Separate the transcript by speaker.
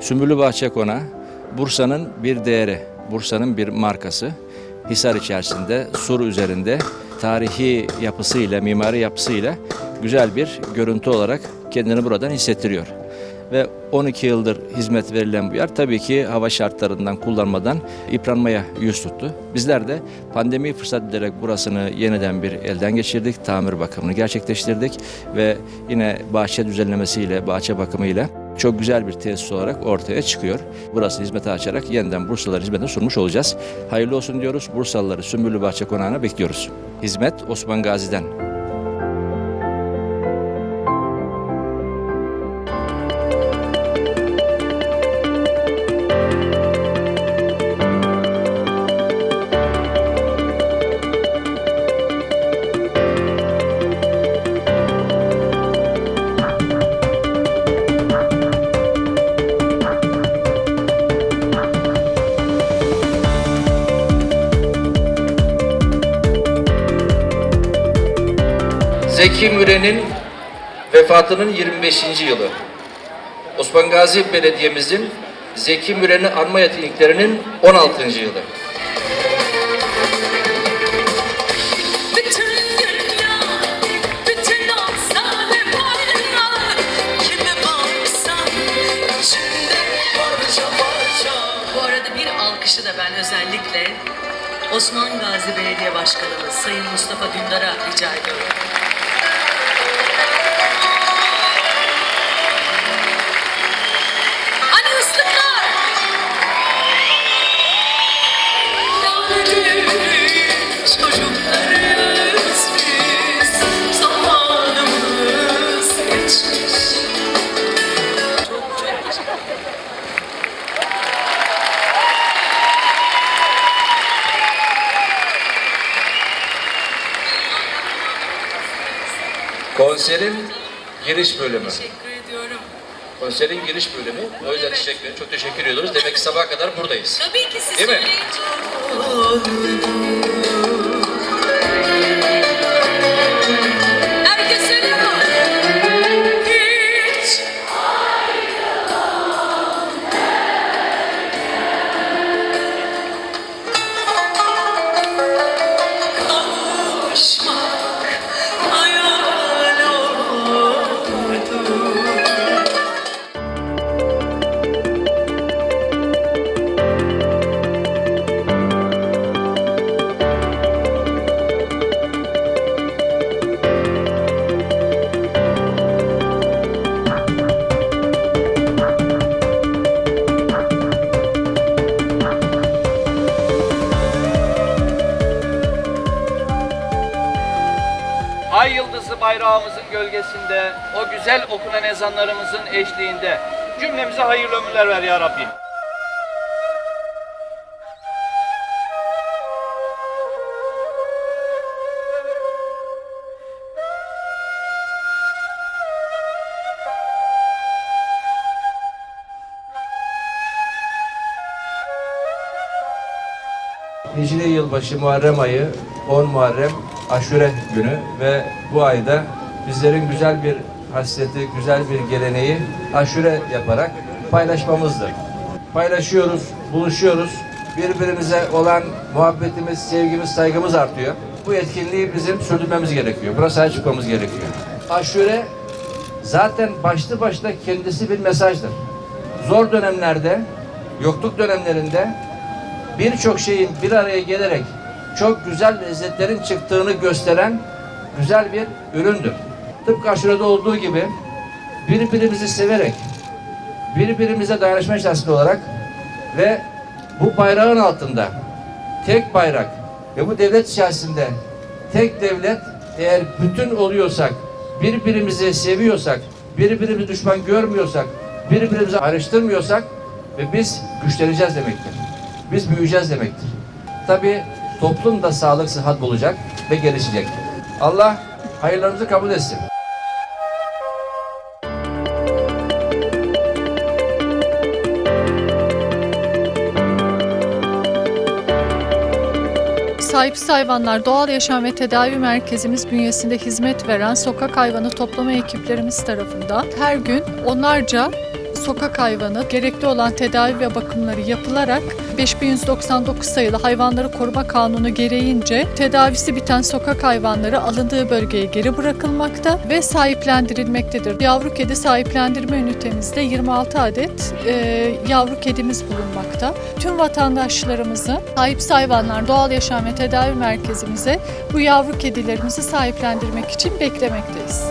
Speaker 1: Sümbüllü Bahçe Konağı Bursa'nın bir değeri, Bursa'nın bir markası. Hisar içerisinde, sur üzerinde tarihi yapısıyla, mimari yapısıyla güzel bir görüntü olarak kendini buradan hissettiriyor. Ve 12 yıldır hizmet verilen bu yer tabii ki hava şartlarından kullanmadan yıpranmaya yüz tuttu. Bizler de pandemi fırsat bilerek burasını yeniden bir elden geçirdik. Tamir bakımını gerçekleştirdik ve yine bahçe düzenlemesiyle, bahçe bakımıyla çok güzel bir tesis olarak ortaya çıkıyor. Burası hizmete açarak yeniden Bursalılar hizmetine sunmuş olacağız. Hayırlı olsun diyoruz. Bursalıları Sümbüllü Bahçe Konağı'na bekliyoruz. Hizmet Osman Gazi'den. Zeki Müren'in vefatının 25. yılı. Osman Gazi Belediye'mizin Zeki Müren'i anma etkinliklerinin 16. yılı.
Speaker 2: Bu arada bir alkışı da ben özellikle Osman Gazi Belediye Başkanımız Sayın Mustafa Dündar'a rica ediyorum.
Speaker 1: Konserin giriş bölümü.
Speaker 2: Teşekkür ediyorum.
Speaker 1: Konserin giriş bölümü. O yüzden çiçek Bey çok teşekkür ediyoruz. Demek ki sabaha kadar buradayız.
Speaker 2: Tabii ki siz
Speaker 1: Değil mi?
Speaker 3: Ay yıldızı bayrağımızın gölgesinde, o güzel okunan ezanlarımızın eşliğinde cümlemize hayırlı ömürler ver ya Rabbi.
Speaker 1: Hicri yılbaşı Muharrem ayı 10 Muharrem Aşure günü ve bu ayda bizlerin güzel bir hasreti, güzel bir geleneği aşure yaparak paylaşmamızdır. Paylaşıyoruz, buluşuyoruz. Birbirimize olan muhabbetimiz, sevgimiz, saygımız artıyor. Bu etkinliği bizim sürdürmemiz gerekiyor. Buna sahip çıkmamız gerekiyor. Aşure zaten başlı başına kendisi bir mesajdır. Zor dönemlerde, yokluk dönemlerinde birçok şeyin bir araya gelerek çok güzel lezzetlerin çıktığını gösteren güzel bir üründür. Tıpkı aşurede olduğu gibi birbirimizi severek, birbirimize dayanışma içerisinde olarak ve bu bayrağın altında tek bayrak ve bu devlet içerisinde tek devlet eğer bütün oluyorsak, birbirimizi seviyorsak, birbirimizi düşman görmüyorsak, birbirimizi ayrıştırmıyorsak ve biz güçleneceğiz demektir. Biz büyüyeceğiz demektir. Tabii toplum da sağlık, sıhhat bulacak ve gelişecek. Allah hayırlarımızı kabul etsin.
Speaker 4: Sahipsiz Hayvanlar Doğal Yaşam ve Tedavi Merkezimiz bünyesinde hizmet veren sokak hayvanı toplama ekiplerimiz tarafından her gün onlarca sokak hayvanı gerekli olan tedavi ve bakımları yapılarak 5199 sayılı Hayvanları Koruma Kanunu gereğince tedavisi biten sokak hayvanları alındığı bölgeye geri bırakılmakta ve sahiplendirilmektedir. Yavru kedi sahiplendirme ünitemizde 26 adet e, yavru kedimiz bulunmakta. Tüm vatandaşlarımızı sahipsiz hayvanlar doğal yaşam ve tedavi merkezimize bu yavru kedilerimizi sahiplendirmek için beklemekteyiz.